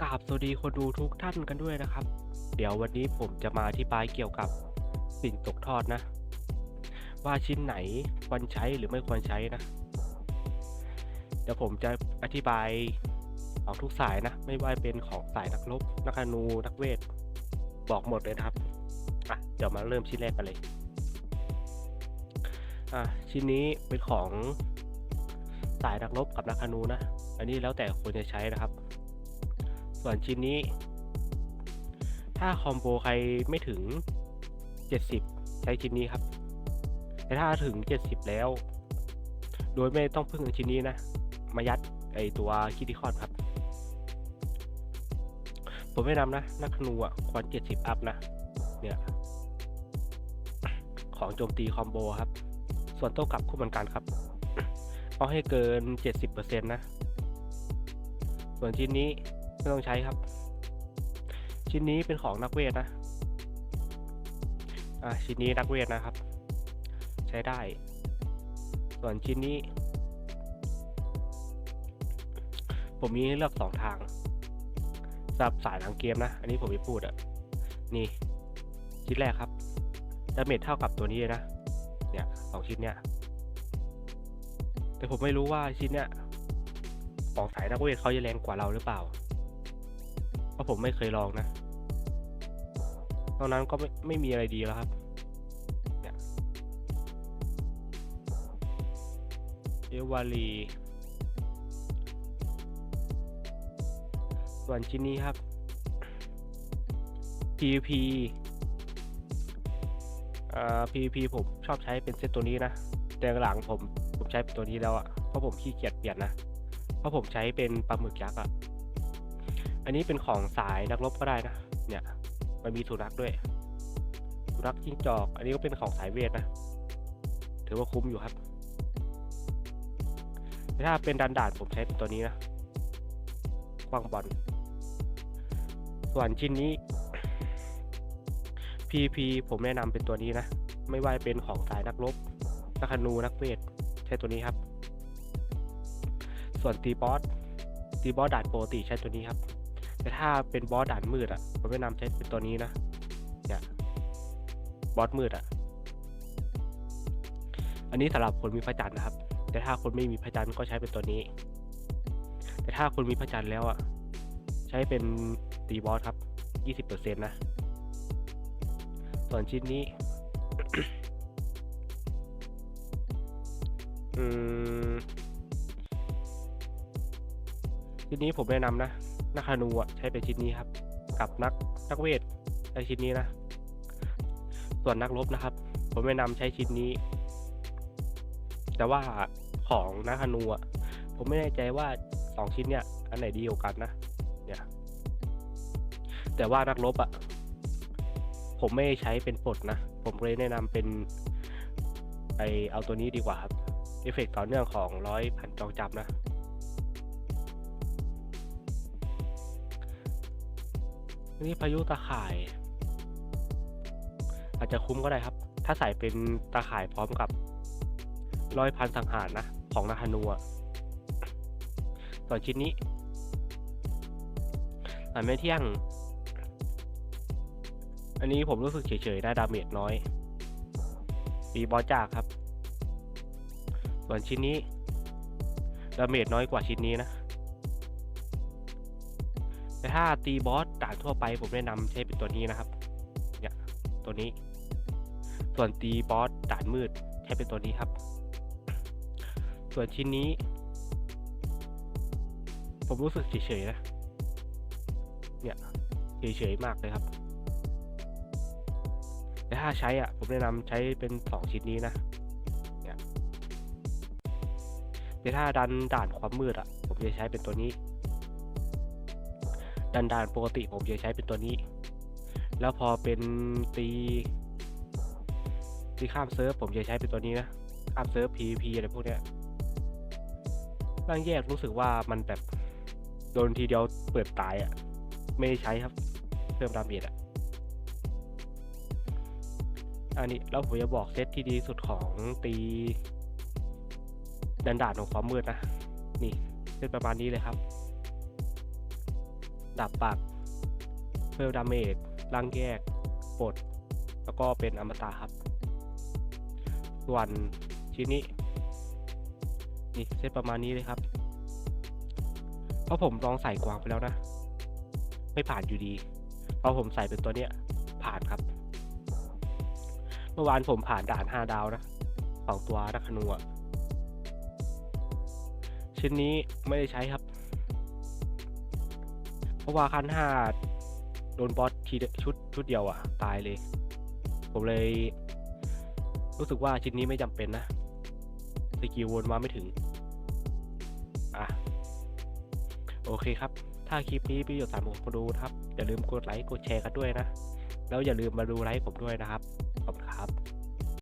กราบสวัสดีคนดูทุกท่านกันด้วยนะครับ เดี๋ยววันนี้ผมจะมาอธิบายเกี่ยวกับสิ่งตกทอดนะ ว่าชิ้นไหนควรใช้หรือไม่ควรใช้นะ เดี๋ยวผมจะอธิบายของทุกสายนะ ไม่ว่าเป็นของสายนักรบนักนูนักเวท บอกหมดเลยนะครับอะเดี๋ยวมาเริ่มชิ้นแรกกันเลยอะชิ้นนี้เป็นของสายนักรบกับนักนูนะ อันนี้แล้วแต่คนจะใช้นะครับ ส่วนชิ้นนี้ ถ้าคอมโบใครไม่ถึง 70 ใช้ชิ้นนี้ครับ แต่ถ้าถึง 70 แล้ว โดยไม่ต้องพึ่งชิ้นนี้นะ มายัดไอตัวคิติคอนครับ ผมแนะนำนะ นักธนูอะควร70 อัพนะ เนี่ยของโจมตีคอมโบครับ ส่วนโต้กลับคู่เหมือนกันครับ เอาให้เกิน 70%นะ ส่วนชิ้นนี้ ไม่ต้องใช้ครับ ชิ้นนี้เป็นของนักเวทนะอ่าชิ้นนี้นักเวทนะครับ ใช้ได้ ส่วนชิ้นนี้ ผมมีให้เลือกสองทางสำหรับสายทางเกมนะ อันนี้ผมไม่พูดอะนี่ ชิ้นแรกครับดาเมจเท่ากับตัวนี้นะ เนี่ยสองชิ้นเนี่ย แต่ผมไม่รู้ว่าชิ้นเนี้ยของสายนักเวทเขาจะแรงกว่าเราหรือเปล่า เพราะผมไม่เคยลองนะตอนนั้นก็ไม่ไม่มีอะไรดีแล้วครับเนี่ยเอวาลีส่วนชิ้นนี้ครับ PVP อ่า PVP ผมชอบใช้เป็นเซตตัวนี้นะ แต่หลังผมผมใช้ตัวนี้แล้วอะเพราะผมขี้เกียจเปลี่ยนนะ เพราะผมใช้เป็นปลาหมึกยักษ์อะ อันนี้เป็นของสายนักรบก็ได้นะ เนี่ย มันมีสุนัขด้วย สุนัขจิ้งจอก อันนี้ก็เป็นของสายเวทนะ ถือว่าคุ้มอยู่ครับ ถ้าเป็นดันด่านผมใช้ตัวนี้นะคว้างบอล ส่วนชิ้นนี้ PP ผมแนะนำเป็นตัวนี้นะ ไม่ว่าเป็นของสายนักรบนักธนูนักเวท ใช้ตัวนี้ครับ ส่วนตีบอสตีบอสด่านปกติใช้ตัวนี้ครับ แต่ถ้าเป็นบอสด่านมืดอะผมแนะนำใช้เป็นตัวนี้นะเนี่ยบอสมืดอะอันนี้สำหรับคนมีพระจันทร์นะครับ แต่ถ้าคนไม่มีพระจันทร์ก็ใช้เป็นตัวนี้ แต่ถ้าคนมีพระจันทร์แล้วอะใช้เป็นตีบอสครับ20%นะส่วนชิ้นนี้ อืมชิ้นนี้ผมแนะนำนะ นักธนูอะใช้เป็นชิ้นนี้ครับ กับนักนักเวทใช้ชิ้นนี้นะ ส่วนนักรบนะครับ ผมแนะนำใช้ชิ้นนี้ แต่ว่าของนักธนูอะผมไม่แน่ใจว่าสองชิ้นเนี่ยอันไหนดีกว่ากันนะเนี่ยแต่ว่านักรบอะผมไม่ใช้เป็นปลดนะ ผมเลยแนะนำเป็นไอเอาตัวนี้ดีกว่าครับเอฟเฟกต์ต่อเนื่องของร้อยพันจองจับนะ นี่พายุตาข่าย อาจจะคุ้มก็ได้ครับ ถ้าใส่เป็นตาข่ายพร้อมกับร้อยพันสังหารนะ ของนาฮานูอะส่วนชิ้นนี้อันไม่เที่ยง อันนี้ผมรู้สึกเฉยๆได้ดาเมจน้อยปีบอจากครับ ส่วนชิ้นนี้ดาเมจน้อยกว่าชิ้นนี้นะ แต่ถ้าตีบอสด่านทั่วไปผมแนะนำใช้เป็นตัวนี้นะครับ เนี่ยตัวนี้ ส่วนตีบอสด่านมืดใช้เป็นตัวนี้ครับ ส่วนชิ้นนี้ ผมรู้สึกเฉยๆนะ เนี่ยเฉยๆมากเลยครับแต่ถ้าใช้อะผมแนะนำใช้เป็นสองชิ้นนี้นะเนี่ยแต่ถ้าดันด่านความมืดอะ ผมจะใช้เป็นตัวนี้ ดันดานปกติผมจะใช้เป็นตัวนี้ แล้วพอเป็นตีตีข้ามเซิร์ฟผมจะใช้เป็นตัวนี้นะข้ามเซิร์ฟ PVP อะไรพวกเนี้ยร่างแยกรู้สึกว่ามันแบบโดนทีเดียวเปิดตายอะ ไม่ได้ใช้ครับ เพิ่มดาเมจอะ อันนี้แล้วผมจะบอกเซตที่ดีสุดของตีดันดานของความมืดนะ นี่เซตประมาณนี้เลยครับ ดาบปากเพิ่มดาเมจร่างแยกปลดแล้วก็เป็นอมตะครับ ส่วนชิ้นนี้ นี่เซตประมาณนี้เลยครับ เพราะผมลองใส่กวางไปแล้วนะ ไม่ผ่านอยู่ดี เพราะผมใส่เป็นตัวเนี้ย ผ่านครับ เมื่อวานผมผ่านด่านห้าดาวนะสองตัวนักขนูอะชิ้นนี้ไม่ได้ใช้ครับ เพราะว่าขั้นห้าโดนบอสทีเดชุดชุดเดียวอะตายเลย ผมเลย รู้สึกว่าชิ้นนี้ไม่จำเป็นนะสกิลวนมาไม่ถึง อะ โอเคครับ ถ้าคลิปนี้พี่หยดสามผมมาดูนะครับ อย่าลืมกดไลค์กดแชร์กันด้วยนะ แล้วอย่าลืมมาดูไลฟ์ผมด้วยนะครับ